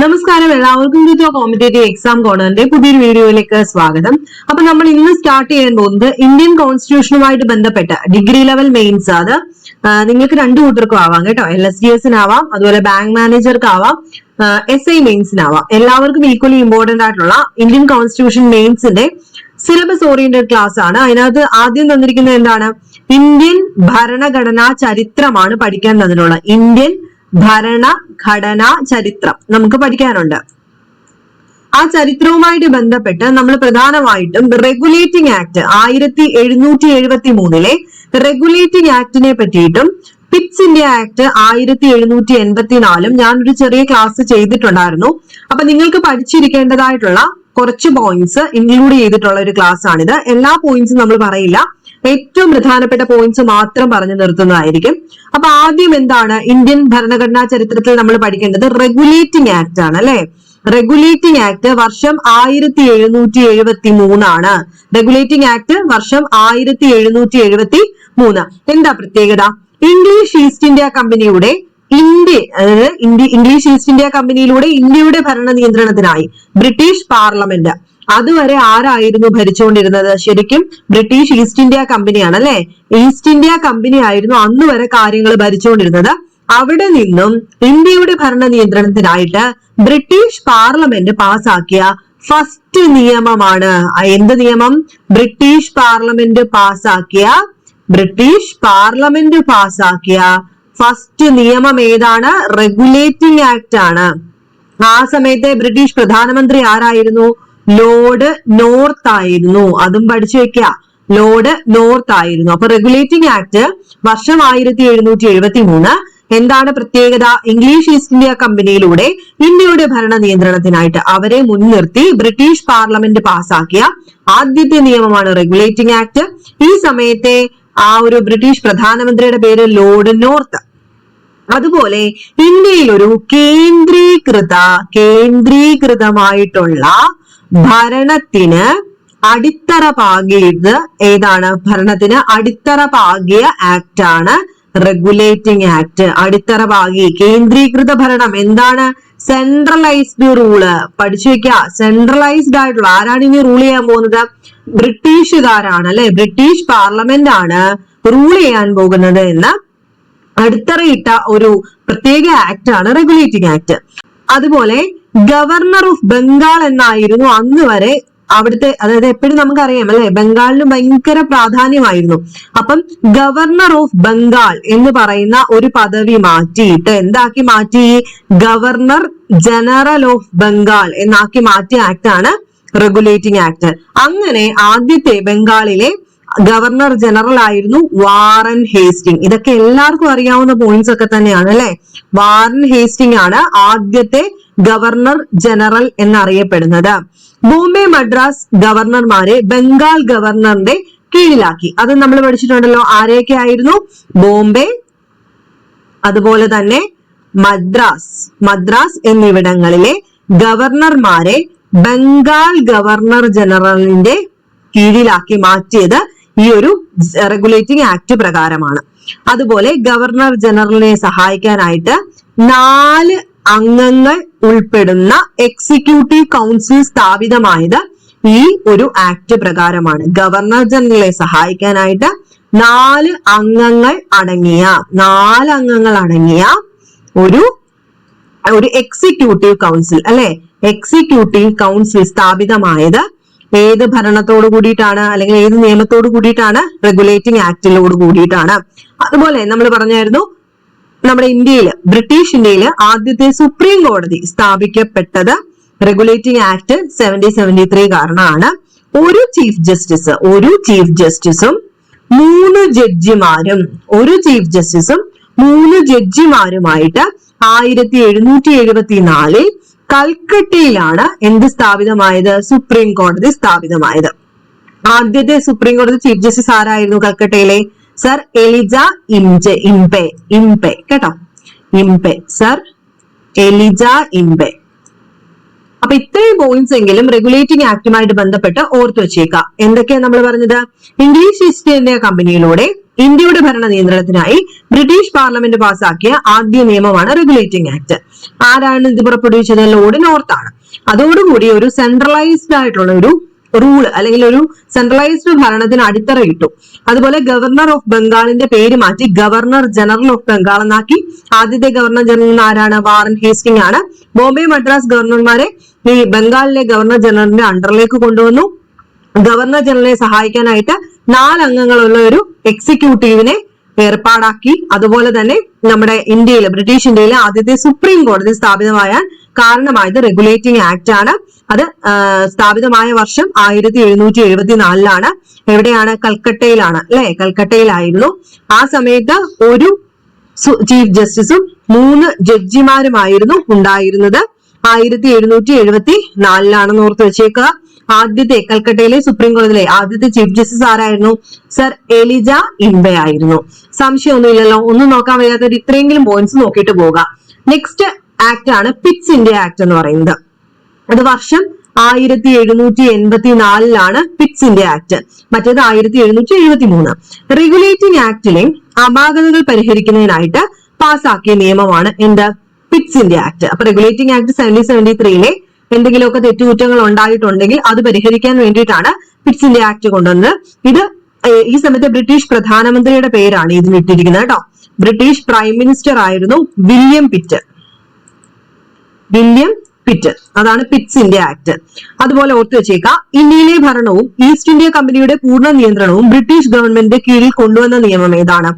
നമസ്കാരം എല്ലാവർക്കും to competitive exam കോർണറിന്റെ പുതിയൊരു വീഡിയോയിലേക്ക് സ്വാഗതം. അപ്പൊ നമ്മൾ ഇന്ന് സ്റ്റാർട്ട് ചെയ്യാൻ പോകുന്നത് ഇന്ത്യൻ കോൺസ്റ്റിറ്റ്യൂഷനുമായിട്ട് ബന്ധപ്പെട്ട ഡിഗ്രി ലെവൽ മെയിൻസ് അത് നിങ്ങൾക്ക് രണ്ടു കൂട്ടർക്കും ആവാം കേട്ടോ. എൽ എസ് ഡി എസിനാവാം അതുപോലെ ബാങ്ക് മാനേജർക്കാവാം എസ് ഐ മെയിൻസിനാവാം. എല്ലാവർക്കും ഈക്വലി ഇമ്പോർട്ടന്റ് ആയിട്ടുള്ള ഇന്ത്യൻ കോൺസ്റ്റിറ്റ്യൂഷൻ മെയിൻസിന്റെ സിലബസ് ഓറിയന്റഡ് ക്ലാസ് ആണ്. അതിനകത്ത് ആദ്യം തന്നിരിക്കുന്നത് എന്താണ്? ഇന്ത്യൻ ഭരണഘടനാ ചരിത്രമാണ് പഠിക്കാൻ തന്നിട്ടുള്ളത് ഇന്ത്യൻ ഭരണഘടനാ ചരിത്രം നമുക്ക് പഠിക്കാനുണ്ട്. ആ ചരിത്രവുമായിട്ട് ബന്ധപ്പെട്ട് നമ്മൾ പ്രധാനമായിട്ടും റെഗുലേറ്റിംഗ് ആക്ട് ആയിരത്തി എഴുന്നൂറ്റി എഴുപത്തി മൂന്നിലെ റെഗുലേറ്റിംഗ് ആക്ടിനെ പറ്റിയിട്ടും പിറ്റ്സ് ഇന്ത്യ ആക്ട് ആയിരത്തി എഴുന്നൂറ്റി എൺപത്തിനാലും ഞാനൊരു ചെറിയ ക്ലാസ് ചെയ്തിട്ടുണ്ടായിരുന്നു. അപ്പൊ നിങ്ങൾക്ക് പഠിച്ചിരിക്കേണ്ടതായിട്ടുള്ള കുറച്ച് പോയിന്റ്സ് ഇൻക്ലൂഡ് ചെയ്തിട്ടുള്ള ഒരു ക്ലാസ് ആണിത്. എല്ലാ പോയിന്റ്സും നമ്മൾ പറയില്ല. ഏറ്റവും പ്രധാനപ്പെട്ട പോയിന്റ്സ് മാത്രം പറഞ്ഞു നിർത്തുന്നതായിരിക്കും. അപ്പൊ ആദ്യം എന്താണ്? ഇന്ത്യൻ ഭരണഘടനാ ചരിത്രത്തിൽ നമ്മൾ പഠിക്കേണ്ടത് റെഗുലേറ്റിംഗ് ആക്ട് ആണ് അല്ലെ? റെഗുലേറ്റിംഗ് ആക്ട് വർഷം ആയിരത്തി എഴുന്നൂറ്റി എഴുപത്തി മൂന്നാണ് റെഗുലേറ്റിംഗ് ആക്ട് വർഷം ആയിരത്തി എഴുന്നൂറ്റി എഴുപത്തി മൂന്ന് എന്താ പ്രത്യേകത? ഇംഗ്ലീഷ് ഈസ്റ്റ് ഇന്ത്യ കമ്പനിയുടെ ഇന്ത്യ അതായത് ഇംഗ്ലീഷ് ഈസ്റ്റ് ഇന്ത്യ കമ്പനിയിലൂടെ ഇന്ത്യയുടെ ഭരണ നിയന്ത്രണത്തിനായി ബ്രിട്ടീഷ് പാർലമെന്റ് അതുവരെ ആരായിരുന്നു ഭരിച്ചുകൊണ്ടിരുന്നത്? ശരിക്കും ബ്രിട്ടീഷ് ഈസ്റ്റ് ഇന്ത്യ കമ്പനിയാണ് അല്ലെ? ഈസ്റ്റ് ഇന്ത്യ കമ്പനി ആയിരുന്നു അന്ന് വരെ കാര്യങ്ങൾ ഭരിച്ചുകൊണ്ടിരുന്നത്. അവിടെ നിന്നും ഇന്ത്യയുടെ ഭരണ നിയന്ത്രണത്തിനായിട്ട് ബ്രിട്ടീഷ് പാർലമെന്റ് പാസാക്കിയ ഫസ്റ്റ് നിയമമാണ്. എന്ത് നിയമം? ബ്രിട്ടീഷ് പാർലമെന്റ് പാസാക്കിയ ബ്രിട്ടീഷ് പാർലമെന്റ് പാസാക്കിയ ഫസ്റ്റ് നിയമം ഏതാണ്? റെഗുലേറ്റിംഗ് ആക്ട് ആണ്. ആ സമയത്തെ ബ്രിട്ടീഷ് പ്രധാനമന്ത്രി ആരായിരുന്നു? ലോർഡ് നോർത്ത് ആയിരുന്നു. അതും പഠിച്ചു വെക്കുക ലോഡ് നോർത്ത് ആയിരുന്നു. അപ്പൊ റെഗുലേറ്റിംഗ് ആക്ട് വർഷം ആയിരത്തി എഴുന്നൂറ്റി എഴുപത്തി മൂന്ന് എന്താണ് പ്രത്യേകത? ഇംഗ്ലീഷ് ഈസ്റ്റ് ഇന്ത്യ കമ്പനിയിലൂടെ ഇന്ത്യയുടെ ഭരണ നിയന്ത്രണത്തിനായിട്ട് അവരെ മുൻനിർത്തി ബ്രിട്ടീഷ് പാർലമെന്റ് പാസാക്കിയ ആദ്യത്തെ നിയമമാണ് റെഗുലേറ്റിംഗ് ആക്ട് ഈ സമയത്തെ ആ ഒരു ബ്രിട്ടീഷ് പ്രധാനമന്ത്രിയുടെ പേര് ലോർഡ് നോർത്ത്. അതുപോലെ ഇന്ത്യയിൽ ഒരു കേന്ദ്രീകൃത കേന്ദ്രീകൃതമായിട്ടുള്ള ഭരണത്തിന് അടിത്തറ പാകിയത് ഏതാണ്? ഭരണത്തിന് അടിത്തറ പാകിയ ആക്ട് ആണ് റെഗുലേറ്റിംഗ് ആക്ട് അടിത്തറ പാകി കേന്ദ്രീകൃത ഭരണം എന്താണ്? സെൻട്രലൈസ്ഡ് റൂൾ പഠിച്ചു വെക്കുക സെൻട്രലൈസ്ഡ് ആയിട്ടുള്ള ആരാണ് ഇനി റൂൾ ചെയ്യാൻ പോകുന്നത്? ബ്രിട്ടീഷുകാരാണ് അല്ലെ? ബ്രിട്ടീഷ് പാർലമെന്റ് ആണ് റൂൾ ചെയ്യാൻ പോകുന്നത് എന്ന് അടിത്തറയിട്ട ഒരു പ്രത്യേക ആക്ട് ആണ് റെഗുലേറ്റിംഗ് ആക്ട് അതുപോലെ ഗവർണർ ഓഫ് ബംഗാൾ എന്നായിരുന്നു അന്ന് വരെ അവിടുത്തെ അതായത് എപ്പോഴും നമുക്കറിയാം അല്ലെ? ബംഗാളിന് ഭയങ്കര പ്രാധാന്യമായിരുന്നു. അപ്പം ഗവർണർ ഓഫ് ബംഗാൾ എന്ന് പറയുന്ന ഒരു പദവി മാറ്റിയിട്ട് എന്താക്കി മാറ്റി? ഗവർണർ ജനറൽ ഓഫ് ബംഗാൾ എന്നാക്കി മാറ്റിയ ആക്ട് ആണ് റെഗുലേറ്റിംഗ് ആക്ട് അങ്ങനെ ആദ്യത്തെ ബംഗാളിലെ ഗവർണർ ജനറൽ ആയിരുന്നു വാറൻ ഹേസ്റ്റിംഗ്. ഇതൊക്കെ എല്ലാവർക്കും അറിയാവുന്ന പോയിന്റ്സ് ഒക്കെ തന്നെയാണ് അല്ലെ? വാറൻ ഹേസ്റ്റിംഗ് ആണ് ആദ്യത്തെ ഗവർണർ ജനറൽ എന്നറിയപ്പെടുന്നത്. ബോംബെ മദ്രാസ് ഗവർണർമാരെ ബംഗാൾ ഗവർണറിന്റെ കീഴിലാക്കി. അത് നമ്മൾ പഠിച്ചിട്ടുണ്ടല്ലോ ആരെയൊക്കെ ആയിരുന്നു? ബോംബെ അതുപോലെ തന്നെ മദ്രാസ് മദ്രാസ് എന്നിവിടങ്ങളിലെ ഗവർണർമാരെ ബംഗാൾ ഗവർണർ ജനറലിന്റെ കീഴിലാക്കി മാറ്റിയത് ഈ ഒരു റെഗുലേറ്റിംഗ് ആക്ട് പ്രകാരമാണ്. അതുപോലെ ഗവർണർ ജനറലിനെ സഹായിക്കാനായിട്ട് നാല് അംഗങ്ങൾ ഉൾപ്പെടുന്ന എക്സിക്യൂട്ടീവ് കൗൺസിൽ സ്ഥാപിതമായത് ഈ ഒരു ആക്ട് പ്രകാരമാണ്. ഗവർണർ ജനറലിനെ സഹായിക്കാനായിട്ട് നാല് അംഗങ്ങൾ അടങ്ങിയ നാല് അംഗങ്ങൾ അടങ്ങിയ ഒരു ഒരു എക്സിക്യൂട്ടീവ് കൗൺസിൽ അല്ലെ? എക്സിക്യൂട്ടീവ് കൗൺസിൽ സ്ഥാപിതമായത് ഏത് ഭരണത്തോട് കൂടിയിട്ടാണ് അല്ലെങ്കിൽ ഏത് നിയമത്തോട് കൂടിയിട്ടാണ് റെഗുലേറ്റിംഗ് ആക്ടിലോട് കൂടിയിട്ടാണ്. അതുപോലെ നമ്മൾ പറഞ്ഞായിരുന്നു നമ്മുടെ ഇന്ത്യയിൽ ബ്രിട്ടീഷ് ഇന്ത്യയിൽ ആദ്യത്തെ സുപ്രീം കോടതി സ്ഥാപിക്കപ്പെട്ടത് regulating act seventy seventy three കാരണമാണ്. ഒരു ചീഫ് ജസ്റ്റിസ് ഒരു ചീഫ് ജസ്റ്റിസും മൂന്ന് ജഡ്ജിമാരും ഒരു ചീഫ് ജസ്റ്റിസും മൂന്ന് ജഡ്ജിമാരുമായിട്ട് ആയിരത്തി എഴുന്നൂറ്റി എഴുപത്തി നാലിൽ കൽക്കട്ടയിലാണ് എന്ത് സ്ഥാപിതമായത്? സുപ്രീം കോടതി സ്ഥാപിതമായത്. ആദ്യത്തെ സുപ്രീം കോടതി ചീഫ് ജസ്റ്റിസ് ആരായിരുന്നു കൽക്കട്ടയിലെ? സർ എലിജ ഇംജെ ഇംപെ ഇംപെ കേട്ടോ? ഇംപെ സർ എലിജ ഇംപെ അപ്പൊ ഇത്രയും പോയിന്റ്സ് എങ്കിലും റെഗുലേറ്റിംഗ് ആക്ടുമായിട്ട് ബന്ധപ്പെട്ട് ഓർത്തു വെച്ചേക്കാം. എന്തൊക്കെയാ നമ്മൾ പറഞ്ഞത്? ഇംഗ്ലീഷ് ഈസ്റ്റ് ഇന്ത്യ കമ്പനിയിലൂടെ ഇന്ത്യയുടെ ഭരണ നിയന്ത്രണത്തിനായി ബ്രിട്ടീഷ് പാർലമെന്റ് പാസാക്കിയ ആദ്യ നിയമമാണ് റെഗുലേറ്റിംഗ് ആക്ട് ആരാണ് ഇത് പുറപ്പെടുവിച്ചത്? ലോഡ് നോർത്ത് ആണ്. അതോടുകൂടി ഒരു സെൻട്രലൈസ്ഡ് ആയിട്ടുള്ള ഒരു റൂൾ അല്ലെങ്കിൽ ഒരു സെൻട്രലൈസ്ഡ് ഭരണത്തിന് അടിത്തറ ഇട്ടു. അതുപോലെ ഗവർണർ ഓഫ് ബംഗാളിന്റെ പേര് മാറ്റി ഗവർണർ ജനറൽ ഓഫ് ബംഗാൾ എന്നാക്കി ആദ്യത്തെ ഗവർണർ ജനറൽ ആരാണ്? വാറൻ ഹേസ്റ്റിംഗ് ആണ്. ബോംബെ മദ്രാസ് ഗവർണർമാരെ ഈ ബംഗാളിലെ ഗവർണർ ജനറലിന്റെ അണ്ടറിലേക്ക് കൊണ്ടുവന്നു. ഗവർണർ ജനറലിനെ സഹായിക്കാനായിട്ട് നാലംഗങ്ങളുള്ള ഒരു എക്സിക്യൂട്ടീവിനെ ഏർപ്പാടാക്കി. അതുപോലെ തന്നെ നമ്മുടെ ഇന്ത്യയിൽ ബ്രിട്ടീഷ് ഇന്ത്യയിലെ ആദ്യത്തെ സുപ്രീം കോടതി സ്ഥാപിതമായ കാരണമായത് റെഗുലേറ്റിംഗ് ആക്ട് ആണ്. അത് സ്ഥാപിതമായ വർഷം ആയിരത്തി എഴുന്നൂറ്റി എഴുപത്തി നാലിലാണ് എവിടെയാണ്? കൽക്കട്ടയിലാണ്. അല്ലെ? കൽക്കട്ടയിലായിരുന്നു. ആ സമയത്ത് ഒരു ചീഫ് ജസ്റ്റിസും മൂന്ന് ജഡ്ജിമാരുമായിരുന്നു ഉണ്ടായിരുന്നത്. ആയിരത്തി എഴുന്നൂറ്റി എഴുപത്തി നാലിലാണെന്ന് ഓർത്ത് വെച്ചേക്കുക. ആദ്യത്തെ കൽക്കട്ടയിലെ സുപ്രീം കോടതിയിലെ ആദ്യത്തെ ചീഫ് ജസ്റ്റിസ് ആരായിരുന്നു? സർ എലിജ ഇംബെ ആയിരുന്നു. സംശയമൊന്നുമില്ലല്ലോ. ഒന്നും നോക്കാൻ വയ്യാത്ത ഇത്രയെങ്കിലും പോയിന്റ്സ് നോക്കിയിട്ട് പോകാം നെക്സ്റ്റ് ആക്ട് ആണ് പിറ്റ്സ് ഇന്ത്യ ആക്ട് എന്ന് പറയുന്നത്. അത് വർഷം ആയിരത്തി എഴുന്നൂറ്റി എൺപത്തി നാലിലാണ് പിറ്റ്സ് ഇന്ത്യ ആക്ട് മറ്റേത് ആയിരത്തി എഴുന്നൂറ്റി എഴുപത്തി മൂന്ന് റെഗുലേറ്റിംഗ് ആക്ടിലെ അപാകതകൾ പരിഹരിക്കുന്നതിനായിട്ട് പാസാക്കിയ നിയമമാണ് എന്ത്? പിറ്റ്സ് ഇന്ത്യ ആക്ട് അപ്പൊ റെഗുലേറ്റിംഗ് ആക്ട് സെവന്റീൻ സെവന്റി ത്രീയിലെ എന്തെങ്കിലുമൊക്കെ തെറ്റുകുറ്റങ്ങൾ ഉണ്ടായിട്ടുണ്ടെങ്കിൽ അത് പരിഹരിക്കാൻ വേണ്ടിയിട്ടാണ് പിറ്റ്സ് ഇന്ത്യ ആക്ട് കൊണ്ടുവന്നത്. ഇത് ഈ സമയത്ത് ബ്രിട്ടീഷ് പ്രധാനമന്ത്രിയുടെ പേരാണ് ഇതിന് ഇട്ടിരിക്കുന്നത് കേട്ടോ. ബ്രിട്ടീഷ് പ്രൈം മിനിസ്റ്റർ ആയിരുന്നു വില്യം പിറ്റ് വില്യം പിറ്റ് അതാണ് പിറ്റ്സ് ഇന്ത്യ ആക്ട് അതുപോലെ ഓർത്തു വെച്ചേക്കാം ഇന്ത്യയിലെ ഭരണവും ഈസ്റ്റ് ഇന്ത്യ കമ്പനിയുടെ പൂർണ നിയന്ത്രണവും ബ്രിട്ടീഷ് ഗവൺമെന്റിന്റെ കീഴിൽ കൊണ്ടുവന്ന നിയമം ഏതാണ്?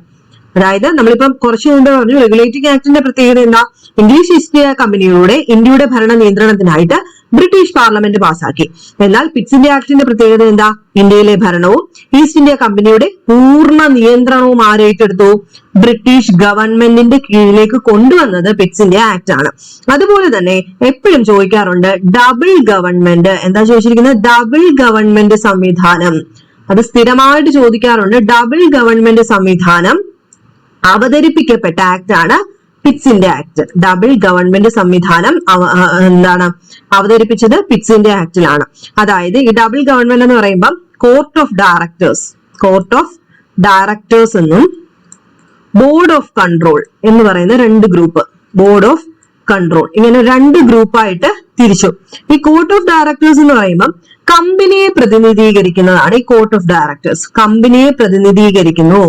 അതായത് നമ്മളിപ്പം കുറച്ചു മുമ്പ് പറഞ്ഞു റെഗുലേറ്റിംഗ് ആക്ടിന്റെ പ്രത്യേകത എന്താ? ഇംഗ്ലീഷ് ഈസ്റ്റ് ഇന്ത്യ കമ്പനികളുടെ ഇന്ത്യയുടെ ഭരണ നിയന്ത്രണത്തിനായിട്ട് ബ്രിട്ടീഷ് പാർലമെന്റ് പാസാക്കി എന്നാൽ പിറ്റ്സ് ഇന്ത്യ ആക്ടിന്റെ പ്രത്യേകത എന്താ? ഇന്ത്യയിലെ ഭരണവും ഈസ്റ്റ് ഇന്ത്യ കമ്പനിയുടെ പൂർണ നിയന്ത്രണവും ആരേറ്റെടുത്തു ബ്രിട്ടീഷ് ഗവൺമെന്റിന്റെ കീഴിലേക്ക് കൊണ്ടുവന്നത് പിറ്റ്സ് ഇന്ത്യ ആക്ട് ആണ്. അതുപോലെ തന്നെ എപ്പോഴും ചോദിക്കാറുണ്ട് ഡബിൾ ഗവൺമെന്റ് എന്താ ചോദിച്ചിരിക്കുന്നത്? ഡബിൾ ഗവൺമെന്റ് സംവിധാനം. അത് സ്ഥിരമായിട്ട് ചോദിക്കാറുണ്ട് ഡബിൾ ഗവൺമെന്റ് സംവിധാനം അവതരിപ്പിക്കപ്പെട്ട ആക്ട് ആണ് പിറ്റ്സിന്റെ ആക്ട് ഡബിൾ ഗവൺമെന്റ് സംവിധാനം എന്താണ് അവതരിപ്പിച്ചത് പിറ്റ്സിന്റെ ആക്ടിലാണ് അതായത് ഈ ഡബിൾ ഗവൺമെന്റ് എന്ന് പറയുമ്പോൾ court of directors court of directors എന്നും ബോർഡ് ഓഫ് കൺട്രോൾ എന്ന് പറയുന്ന രണ്ട് ഗ്രൂപ്പ് ബോർഡ് ഓഫ് കൺട്രോൾ ഇങ്ങനെ രണ്ട് ഗ്രൂപ്പായിട്ട് തിരിച്ചു. ഈ കോർട്ട് ഓഫ് ഡയറക്ടേഴ്സ് എന്ന് പറയുമ്പോൾ കമ്പനിയെ പ്രതിനിധീകരിക്കുന്നതാണ് ഈ കോർട്ട് ഓഫ് ഡയറക്ടേഴ്സ് കമ്പനിയെ പ്രതിനിധീകരിക്കുന്നു.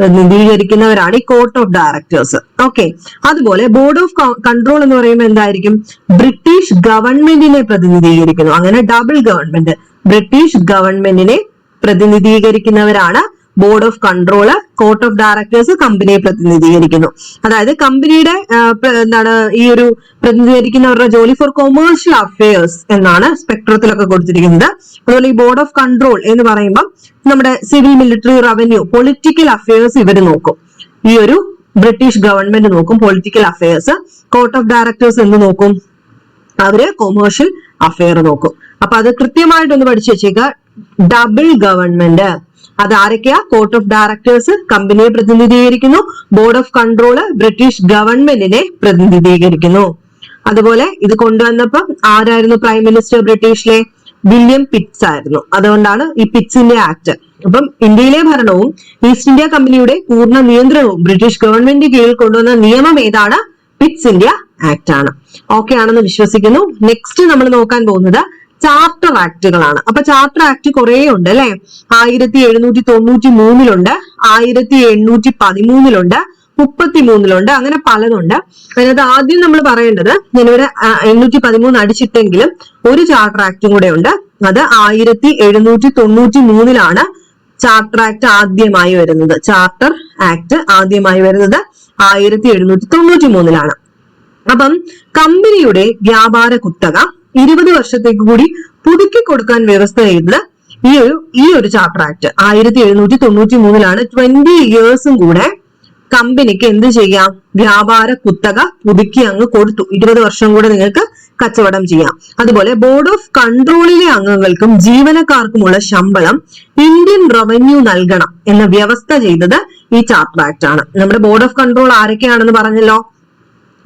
പ്രതിനിധീകരിക്കുന്നവരാണ് ഈ കോർട്ട് ഓഫ് ഡയറക്ടേഴ്സ് ഓക്കെ അതുപോലെ ബോർഡ് ഓഫ് കൺട്രോൾ എന്ന് പറയുമ്പോൾ എന്തായിരിക്കും? ബ്രിട്ടീഷ് ഗവൺമെന്റിനെ പ്രതിനിധീകരിക്കുന്നു. അങ്ങനെ ഡബിൾ ഗവൺമെന്റ് ബ്രിട്ടീഷ് ഗവൺമെന്റിനെ പ്രതിനിധീകരിക്കുന്നവരാണ് board of control court of directors കമ്പനിയെ പ്രതിനിധീകരിക്കുന്നു. അതായത് കമ്പനിയുടെ എന്താണ് ഈ ഒരു പ്രതിനിധീകരിക്കുന്നവരുടെ ജോലി ഫോർ കൊമേഴ്ഷ്യൽ അഫയേഴ്സ് എന്നാണ് സ്പെക്ട്രത്തിലൊക്കെ കൊടുത്തിരിക്കുന്നത്. അതുപോലെ ഈ ബോർഡ് ഓഫ് കൺട്രോൾ എന്ന് പറയുമ്പോൾ നമ്മുടെ civil military revenue political affairs ഇവർ നോക്കും. ഈ ഒരു ബ്രിട്ടീഷ് ഗവൺമെന്റ് നോക്കും political affairs court of directors എന്ന് നോക്കും? അവർ കൊമേഴ്ഷ്യൽ അഫയർ നോക്കും. അപ്പൊ അത് കൃത്യമായിട്ടൊന്ന് പഠിച്ചു വെച്ചേക്കുക ഡബിൾ ഗവൺമെന്റ് അത് ആരൊക്കെയാ? കോർട്ട് ഓഫ് ഡയറക്ടേഴ്സ് കമ്പനിയെ പ്രതിനിധീകരിക്കുന്നു. ബോർഡ് ഓഫ് കൺട്രോൾ ബ്രിട്ടീഷ് ഗവൺമെന്റിനെ പ്രതിനിധീകരിക്കുന്നു. അതുപോലെ ഇത് കൊണ്ടുവന്നപ്പം ആരായിരുന്നു പ്രൈം മിനിസ്റ്റർ ബ്രിട്ടീഷിലെ വില്യം പിറ്റ്സ് ആയിരുന്നു. അതുകൊണ്ടാണ് ഈ പിറ്റ്സിന്റെ ആക്ട് അപ്പം ഇന്ത്യയിലെ ഭരണവും ഈസ്റ്റ് ഇന്ത്യ കമ്പനിയുടെ പൂർണ നിയന്ത്രണവും ബ്രിട്ടീഷ് ഗവൺമെന്റ് കീഴിൽ കൊണ്ടുവന്ന നിയമം ഏതാണ്? പിറ്റ്സ് ഇന്ത്യ ആക്ട് ആണ്. ഓക്കെ ആണെന്ന് വിശ്വസിക്കുന്നു. നെക്സ്റ്റ് നമ്മൾ നോക്കാൻ പോകുന്നത് ചാർട്ടർ ആക്ടുകളാണ് അപ്പൊ ചാർട്ടർ ആക്ട് കുറെ ഉണ്ട് അല്ലെ? ആയിരത്തി എഴുന്നൂറ്റി തൊണ്ണൂറ്റി മൂന്നിലുണ്ട് ആയിരത്തി എണ്ണൂറ്റി പതിമൂന്നിലുണ്ട് മുപ്പത്തി മൂന്നിലുണ്ട് അങ്ങനെ പലതുണ്ട്. അതിനകത്ത് ആദ്യം നമ്മൾ പറയേണ്ടത് ഞാനിവിടെ എണ്ണൂറ്റി പതിമൂന്ന് അടിച്ചിട്ടെങ്കിലും ഒരു ചാർട്ടർ ആക്ടും കൂടെ ഉണ്ട് അത് ആയിരത്തി എഴുന്നൂറ്റി തൊണ്ണൂറ്റി മൂന്നിലാണ് ചാർട്ടർ ആക്ട് ആദ്യമായി വരുന്നത്. ചാർട്ടർ ആക്ട് ആദ്യമായി വരുന്നത് ആയിരത്തി എഴുന്നൂറ്റി തൊണ്ണൂറ്റി മൂന്നിലാണ് അപ്പം കമ്പനിയുടെ വ്യാപാര കുത്തക ഇരുപത് വർഷത്തേക്ക് കൂടി പുതുക്കി കൊടുക്കാൻ വ്യവസ്ഥ ചെയ്തത് ഈ ഒരു ഈ ഒരു ചാർട്ടർ ആക്ട് ആയിരത്തി എഴുന്നൂറ്റി തൊണ്ണൂറ്റി മൂന്നിലാണ് ട്വന്റി ഇയേഴ്സും കൂടെ കമ്പനിക്ക് എന്ത് ചെയ്യാം? വ്യാപാര കുത്തക പുതുക്കി അങ്ങ് കൊടുത്തു. ഇരുപത് വർഷം കൂടെ നിങ്ങൾക്ക് കച്ചവടം ചെയ്യാം. അതുപോലെ ബോർഡ് ഓഫ് കൺട്രോളിലെ അംഗങ്ങൾക്കും ജീവനക്കാർക്കുമുള്ള ശമ്പളം ഇന്ത്യൻ റവന്യൂ നൽകണം എന്ന വ്യവസ്ഥ ചെയ്തത് ഈ ചാർട്ടർ ആക്ട് ആണ്. നമ്മുടെ ബോർഡ് ഓഫ് കൺട്രോൾ ആരൊക്കെയാണെന്ന് പറഞ്ഞല്ലോ?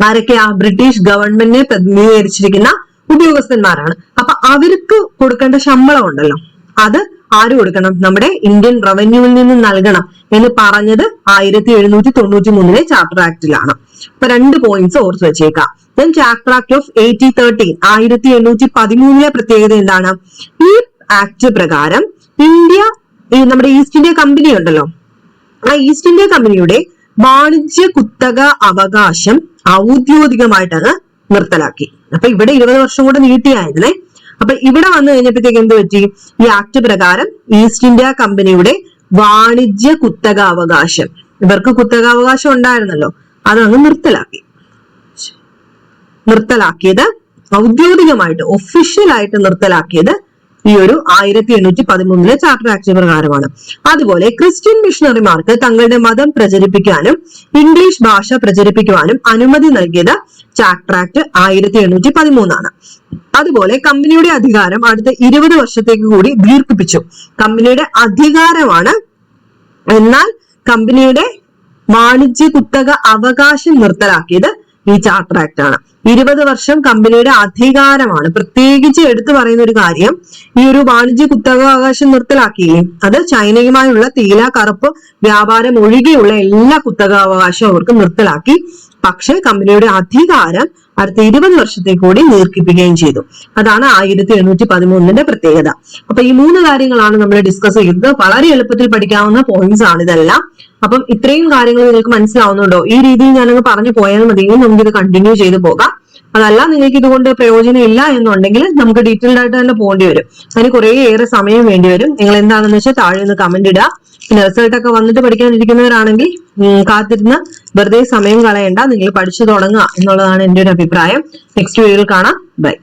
ആരൊക്കെയാ? ബ്രിട്ടീഷ് ഗവൺമെന്റിനെ പ്രതിനിധീകരിച്ചിരിക്കുന്ന ഉദ്യോഗസ്ഥന്മാരാണ്. അപ്പൊ അവർക്ക് കൊടുക്കേണ്ട ശമ്പളം ഉണ്ടല്ലോ. അത് ആര് കൊടുക്കണം? നമ്മുടെ ഇന്ത്യൻ റവന്യൂവിൽ നിന്ന് നൽകണം. എന്ന് പറഞ്ഞത് ആയിരത്തി എഴുന്നൂറ്റി തൊണ്ണൂറ്റി മൂന്നിലെ ചാർട്ടർ ആക്ടിലാണ് അപ്പൊ രണ്ട് പോയിന്റ്സ് ഓർത്ത് വെച്ചേക്കാം. Then charter act of eighty thirteen ആയിരത്തി എണ്ണൂറ്റി പതിമൂന്നിലെ പ്രത്യേകത എന്താണ്? ഈ ആക്ട് പ്രകാരം ഇന്ത്യ നമ്മുടെ ഈസ്റ്റ് ഇന്ത്യ കമ്പനി ഉണ്ടല്ലോ. ആ ഈസ്റ്റ് ഇന്ത്യ കമ്പനിയുടെ വാണിജ്യ കുത്തക അവകാശം ഔദ്യോഗികമായിട്ടത് നിർത്തലാക്കി. അപ്പൊ ഇവിടെ ഇരുപത് വർഷം കൂടെ നീട്ടിയായിരുന്നേ. അപ്പൊ ഇവിടെ വന്നു കഴിഞ്ഞപ്പോഴത്തേക്ക് എന്ത് പറ്റി? ഈ ആക്ട് പ്രകാരം ഈസ്റ്റ് ഇന്ത്യ കമ്പനിയുടെ വാണിജ്യ കുത്തകാവകാശം. ഇവർക്ക് കുത്തകാവകാശം ഉണ്ടായിരുന്നല്ലോ. അതങ്ങ് നിർത്തലാക്കി. നിർത്തലാക്കിയത് ഔദ്യോഗികമായിട്ട് ഒഫീഷ്യലായിട്ട് നിർത്തലാക്കിയത് ഈ ഒരു ആയിരത്തി എണ്ണൂറ്റി പതിമൂന്നിലെ ചാർട്ടർ ആക്ട് പ്രകാരമാണ്. അതുപോലെ ക്രിസ്ത്യൻ മിഷണറിമാർക്ക് തങ്ങളുടെ മതം പ്രചരിപ്പിക്കാനും ഇംഗ്ലീഷ് ഭാഷ പ്രചരിപ്പിക്കുവാനും അനുമതി നൽകിയത് ചാർട്ടർ ആക്ട് ആയിരത്തി എണ്ണൂറ്റി പതിമൂന്നാണ് അതുപോലെ കമ്പനിയുടെ അധികാരം അടുത്ത ഇരുപത് വർഷത്തേക്ക് കൂടി ദീർഘിപ്പിച്ചു. കമ്പനിയുടെ അധികാരമാണ്. എന്നാൽ കമ്പനിയുടെ വാണിജ്യ കുത്തക അവകാശം നിർത്തലാക്കിയത് ഈ ചാർട്ടർ ആക്ട് ആണ്. ഇരുപത് വർഷം കമ്പനിയുടെ അധികാരമാണ്. പ്രത്യേകിച്ച് എടുത്തു പറയുന്ന ഒരു കാര്യം ഈ ഒരു വാണിജ്യ കുത്തക അവകാശം നിർത്തലാക്കിയില്ലേ? അത് ചൈനയുമായുള്ള തേയില കറുപ്പ് വ്യാപാരം ഒഴികെയുള്ള എല്ലാ കുത്തകാവകാശവും അവർക്ക് നിർത്തലാക്കി. പക്ഷെ കമ്പനിയുടെ അധികാരം അടുത്ത ഇരുപത് വർഷത്തെ കൂടി ദീർഘിപ്പിക്കുകയും ചെയ്തു. അതാണ് ആയിരത്തി എണ്ണൂറ്റി പതിമൂന്നിന്റെ പ്രത്യേകത. അപ്പൊ ഈ മൂന്ന് കാര്യങ്ങളാണ് നമ്മൾ ഡിസ്കസ് ചെയ്തത്. വളരെ എളുപ്പത്തിൽ പഠിക്കാവുന്ന പോയിന്റ്സ് ആണ് ഇതെല്ലാം. അപ്പം ഇത്രയും കാര്യങ്ങൾ നിങ്ങൾക്ക് മനസ്സിലാവുന്നുണ്ടോ? ഈ രീതിയിൽ ഞാനങ്ങ് പറഞ്ഞു പോയാൽ മതിയെങ്കിൽ നമുക്കിത് കണ്ടിന്യൂ ചെയ്തു പോകാം. അതല്ല നിങ്ങൾക്ക് ഇതുകൊണ്ട് പ്രയോജനം ഇല്ല എന്നുണ്ടെങ്കിൽ നമുക്ക് ഡീറ്റെയിൽഡ് ആയിട്ട് തന്നെ പോകേണ്ടി വരും. അതിന് കുറേ ഏറെ സമയം വേണ്ടി വരും. നിങ്ങൾ എന്താണെന്ന് വെച്ചാൽ താഴെ ഒന്ന് കമന്റ് ഇടുക. പിന്നെ റിസൾട്ട് ഒക്കെ വന്നിട്ട് പഠിക്കാനിരിക്കുന്നവരാണെങ്കിൽ കാത്തിരുന്ന് വെറുതെ സമയം കളയണ്ട. നിങ്ങൾ പഠിച്ചു തുടങ്ങുക എന്നുള്ളതാണ് എന്റെ ഒരു അഭിപ്രായം. നെക്സ്റ്റ് വീഡിയോയിൽ കാണാം. ബൈ